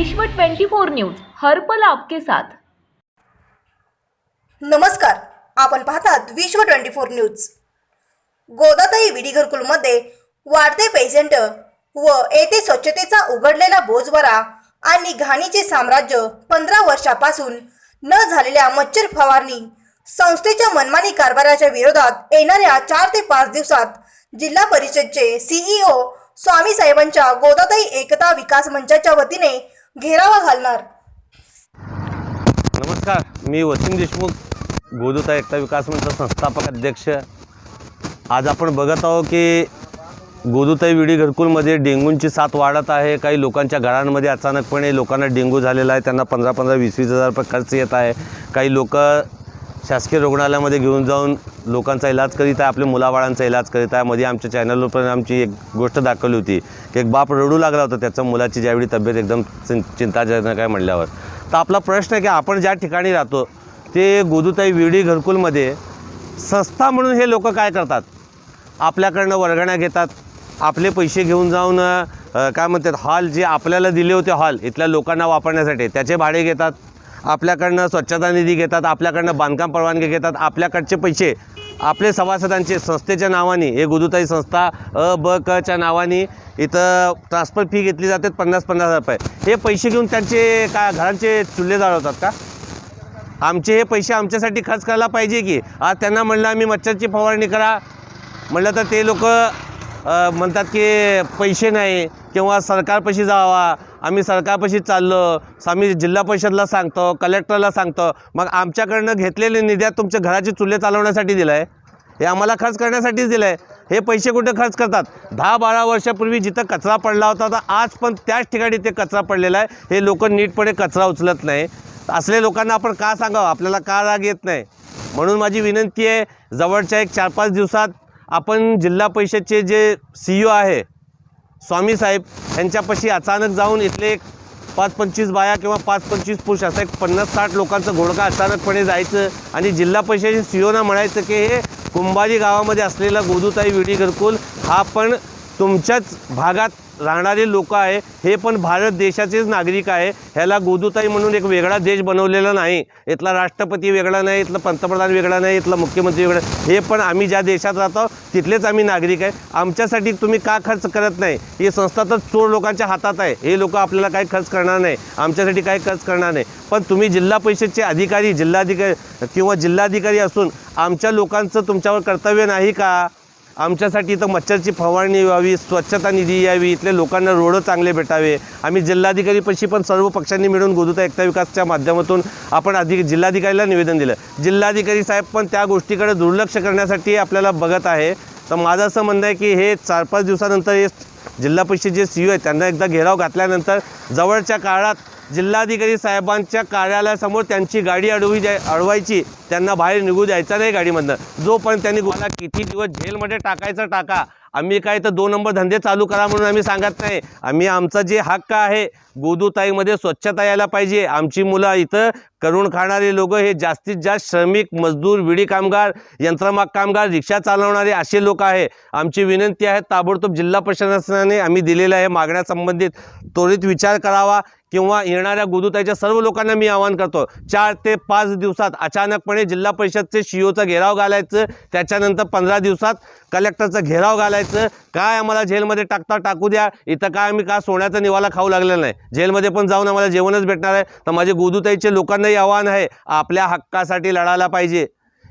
विश्व 24 न्यूज हर्पल आपके साथ. नमस्कार आपण पाहतात विश्व ट्वेंटी फोर न्यूज. गोदाताई विडी घरकुलमध्ये वाढते पेझंट व येथे स्वच्छतेचा उघडलेला बोजवरा आणि घाणीचे साम्राज्य पंधरा वर्षापासून न झालेल्या मच्छर फवारणी संस्थेच्या मनमानी कारभाराच्या विरोधात येणाऱ्या चार ते पाच दिवसात जिल्हा परिषदचे सीईओ स्वामी साहेबांच्या गोदाताई एकता विकास मंचाच्या वतीने घेरावा घालणार. नमस्कार मी वसीम देशमुख गोदूता एकता विकास मंच संस्थापक अध्यक्ष. आज आपण बघत आहोत की गोदूताई विडी घरकुलमध्ये डेंग्यूंची साथ वाढत आहे. काही लोकांच्या घरांमध्ये अचानकपणे लोकांना डेंग्यू झालेला आहे. त्यांना पंधरा पंधरा वीस वीस हजार रुपये खर्च येत आहे. काही लोक शासकीय रुग्णालयामध्ये घेऊन जाऊन लोकांचा इलाज करीत आहे आपल्या मुलाबाळांचा इलाज करीत आहे. मध्ये आमच्या चॅनलवर पण आमची एक गोष्ट दाखवली होती की एक बाप रडू लागला होता त्याच्या मुलाची ज्यावेळी तब्येत एकदम चिं चिंताजनक आहे म्हणल्यावर. तर आपला प्रश्न आहे की आपण ज्या ठिकाणी राहतो ते गोदूताई विडी घरकुलमध्ये संस्था म्हणून हे लोक काय करतात? आपल्याकडनं वर्गण्या घेतात आपले पैसे घेऊन जाऊन काय म्हणतात हॉल जे आपल्याला दिले होते हॉल इथल्या लोकांना वापरण्यासाठी त्याचे भाडे घेतात. आपल्याकडनं स्वच्छता निधी घेतात आपल्याकडनं बांधकाम परवानगी घेतात आपल्याकडचे पैसे आपले सभासदांचे संस्थेच्या नावाने हे गुदुताई संस्था अ ब क च्या नावाने इथं ट्रान्सफर फी घेतली जाते पन्नास पन्नास हजार रुपये. हे पैसे घेऊन त्यांचे काय घरांचे चुल्हे जाळवतात का? आमचे हे पैसे आमच्यासाठी खर्च करायला पाहिजे की? आज त्यांना म्हणलं आम्ही मच्छरची फवारणी करा. म्हणलं तर ते लोक म्हणतात की पैसे नाही किंवा सरकारपाशी जावा आम्ही सरकारपाशी चाललो आम्ही जिल्हा परिषदला सांगतो कलेक्टरला सांगतो मग आमच्याकडनं घेतलेले निध्यात तुमच्या घराचे चुल्हे चालवण्यासाठी दिलं आहे हे आम्हाला खर्च करण्यासाठीच दिलं आहे हे पैसे कुठे खर्च करतात? दहा बारा वर्षापूर्वी जिथं कचरा पडला होता तर आज पण त्याच ठिकाणी ते कचरा पडलेला आहे. हे लोक नीटपणे कचरा उचलत नाही. असले लोकांना आपण का सांगावं? आपल्याला का राग येत नाही? म्हणून माझी विनंती आहे जवळच्या एक चार पाच दिवसात आपण जिल्हा परिषदचे जे सी ओ आहे स्वामी साहेब यांच्यापाशी अचानक जाऊन इथले एक पाच पंचवीस बाया किंवा पाच पंचवीस पुरुष असं एक पन्नास साठ लोकांचं घोडका अचानकपणे जायचं आणि जिल्हा परिषदेच्या सीओना म्हणायचं की हे कुंभारी गावामध्ये असलेला गोदूताई विडी घरकुल हा पण तुमच्याच भागात राहणारे लोक आहे हे पण भारत देशाचेच नागरिक आहे. ह्याला गोदूताई म्हणून एक वेगळा देश बनवलेला नाही. इथला राष्ट्रपती वेगळा नाही इथला पंतप्रधान वेगळा नाही इथला मुख्यमंत्री वेगळा हे पण आम्ही ज्या देशात राहतो तिथलेच आम्ही नागरिक आहे. आमच्यासाठी तुम्ही का खर्च करत नाही? ही संस्था तर चोर लोकांच्या हातात आहे. हे लोक आपल्याला काही खर्च करणार नाही. आमच्यासाठी काही खर्च करणार नाही. पण तुम्ही जिल्हा परिषदचे अधिकारी जिल्हाधिकारी किंवा जिल्हाधिकारी असून आमच्या लोकांचं तुमच्यावर कर्तव्य नाही का? आमच्यासाठी इथं मच्छरची फवारणी व्हावी स्वच्छता निधी यावी इथल्या लोकांना रोडं चांगले भेटावे. आम्ही जिल्हाधिकारीपाशी पण सर्व पक्षांनी मिळून गोदुता एकता विकासच्या माध्यमातून आपण अधिक जिल्हाधिकारीला निवेदन दिलं. जिल्हाधिकारी साहेब पण त्या गोष्टीकडे दुर्लक्ष करण्यासाठी आपल्याला बघत आहे. तर माझं असं म्हणणं आहे की हे चार पाच दिवसानंतर हे जिल्हा परिषद जे सी ओ आहेत त्यांना एकदा घेराव घातल्यानंतर जवळच्या काळात जिल्हाधिकारी साहेबांच्या कार्यालयासमोर त्यांची गाडी अडवी जाय अडवायची त्यांना बाहेर निघू द्यायचा नाही गाडीमधनं. जोपर्यंत त्यांनी मला किती दिवस जेलमध्ये टाकायचं टाका. आम्ही काय तर दोन नंबर धंदे चालू करा म्हणून आम्ही सांगत नाही. आम्ही आमचा जे हक्क आहे गोदूताईमध्ये स्वच्छता यायला पाहिजे. आमची मुलं इथं करून खाणारे लोक हे जास्तीत जास्त श्रमिक मजदूर विडी कामगार यंत्रमाग कामगार रिक्षा चालवणारे असे लोक आहे. आमची विनंती आहे ताबडतोब जिल्हा प्रशासनाने आम्ही दिलेल्या आहे मागण्यासंबंधित त्वरित विचार करावा किंवा येणाऱ्या गुदुताईच्या सर्व लोकांना मी आवाहन करतो. चार ते पाच दिवसात अचानकपणे जिल्हा परिषदचे शिओचा घेराव घालायचं त्याच्यानंतर पंधरा दिवसात कलेक्टरचा घेराव घालायचं. काय आम्हाला जेलमध्ये टाकता टाकू द्या. इथं काय आम्ही का सोन्याचा निवाला खाऊ लागलेला नाही. जेलमध्ये पण जाऊन आम्हाला जेवणच भेटणार आहे. तर माझे लोकांना लोकांनाही आव्हान आहे. आपल्या हक्कासाठी लढायला पाहिजे.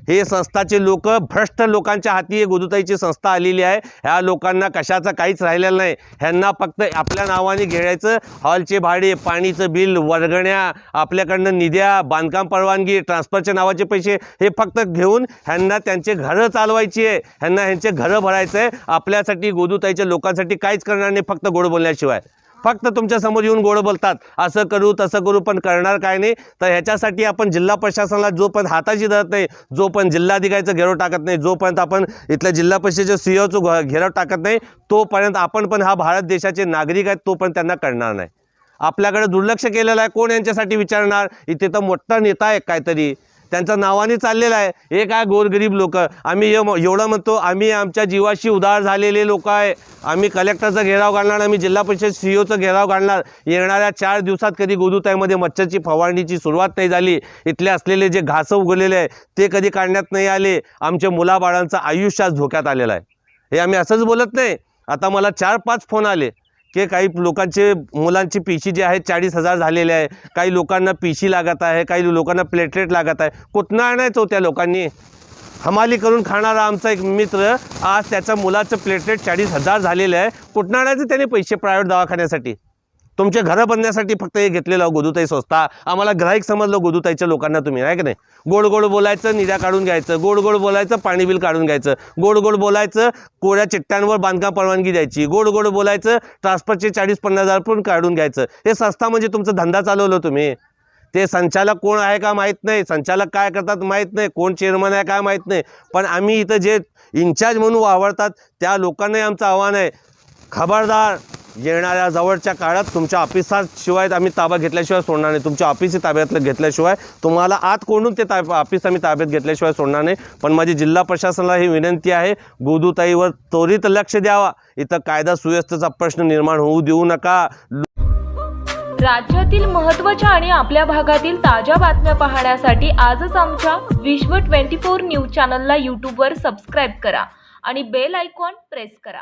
हे संस्थाचे लोक भ्रष्ट लोकांच्या हाती हे गोदूताईची संस्था आलेली आहे. ह्या लोकांना कशाचं काहीच राहिलेलं नाही. ह्यांना फक्त आपल्या नावाने घेण्याचं हॉलचे भाडे पाणीचं बिल वर्गण्या आपल्याकडनं निध्या बांधकाम परवानगी ट्रान्सफरच्या नावाचे पैसे हे फक्त घेऊन ह्यांना त्यांचे घरं चालवायची आहे. ह्यांना ह्यांचे घरं भरायचं आहे. आपल्यासाठी गोदूताईच्या लोकांसाठी काहीच करणार नाही फक्त गोड बोलण्याशिवाय. फक्त तुमच्यासमोर येऊन गोडं बोलतात. असं करू तसं करू पण करणार काय नाही? तर ह्याच्यासाठी आपण जिल्हा प्रशासनाला जोपर्यंत हाताची धरत नाही जोपर्यंत जिल्हाधिकारीचं घेराव टाकत नाही जोपर्यंत आपण इथल्या जिल्हा परिषदेच्या सीओचं घेराव टाकत नाही तोपर्यंत आपण पण हा भारत देशाचे नागरिक आहेत तोपर्यंत त्यांना कळणार नाही. आपल्याकडे दुर्लक्ष केलेलं आहे कोण यांच्यासाठी विचारणार? इथे तर मोठा नेता आहे काहीतरी. त्यांच्या नावाने चाललेला आहे. हे काय गोरगरीब लोक? आम्ही एवढं म्हणतो आम्ही आमच्या जीवाशी उदार झालेले लोक आहे. आम्ही कलेक्टरचा घेराव घालणार आम्ही जिल्हा परिषद सी ओचं घेराव घालणार. येणाऱ्या चार दिवसात कधी गोदूताईमध्ये मच्छरची फवारणीची सुरुवात नाही झाली. इथले असलेले जे घासं उगलेले आहे ते कधी काढण्यात नाही आले. आमच्या मुलाबाळांचं आयुष्य आज धोक्यात आलेलं आहे. हे आम्ही असंच बोलत नाही. आता मला चार पाच फोन आले. की काही लोकांचे मुलांची पिशी जी आहे चाळीस हजार झालेले आहे. काही लोकांना पिशी लागत आहे काही लोकांना प्लेटलेट लागत आहे. कुठनं आणायचं हो त्या लोकांनी? हमाली करून खाणारा आमचा एक मित्र आज त्याच्या मुलाचं प्लेटलेट चाळीस हजार झालेलं आहे. कुठनं आणायचं त्याने पैसे प्रायव्हेट दवाखान्यासाठी? तुमचे घरं बनण्यासाठी फक्त हे घेतलेलं गोदुताई गोदूताई संस्था. आम्हाला ग्राहक समजलं गोदुताईच्या लोकांना तुम्ही आहे की नाही? गोड गोड बोलायचं निऱ्या काढून घ्यायचं गोड गोड बोलायचं पाणी बिल काढून घ्यायचं गोड गोड बोलायचं कोऱ्या चिट्ट्यांवर बांधकाम परवानगी द्यायची गोड गोड बोलायचं ट्रान्सफरचे चाळीस पन्नास हजार पण काढून घ्यायचं. हे संस्था म्हणजे तुमचा धंदा चालवलं तुम्ही. ते संचालक कोण आहे का माहीत नाही संचालक काय करतात माहीत नाही कोण चेअरमन आहे काय माहीत नाही. पण आम्ही इथं जे इन्चार्ज म्हणून वावरतात त्या लोकांनाही आमचं आव्हान आहे. खबरदार येणाऱ्या जवळच्या काळात तुमच्या ऑफिसाशिवाय आम्ही ताबा घेतल्याशिवाय सोडणार नाही. तुमच्या ऑफिसही ताब्यात घेतल्याशिवाय तुम्हाला आत कोंडून ते ताब ऑफिस आम्ही ताब्यात घेतल्याशिवाय सोडणार नाही. पण माझी जिल्हा प्रशासनाला ही विनंती आहे गोदूताईवर त्वरित लक्ष द्यावा. इथं कायदा सुव्यवस्थेचा प्रश्न निर्माण होऊ देऊ नका. राज्यातील महत्त्वाच्या आणि आपल्या भागातील ताज्या बातम्या पाहण्यासाठी आजच आमच्या विश्व 24 न्यूज चॅनलला यूट्यूबवर सबस्क्राईब करा आणि बेल आयकॉन प्रेस करा.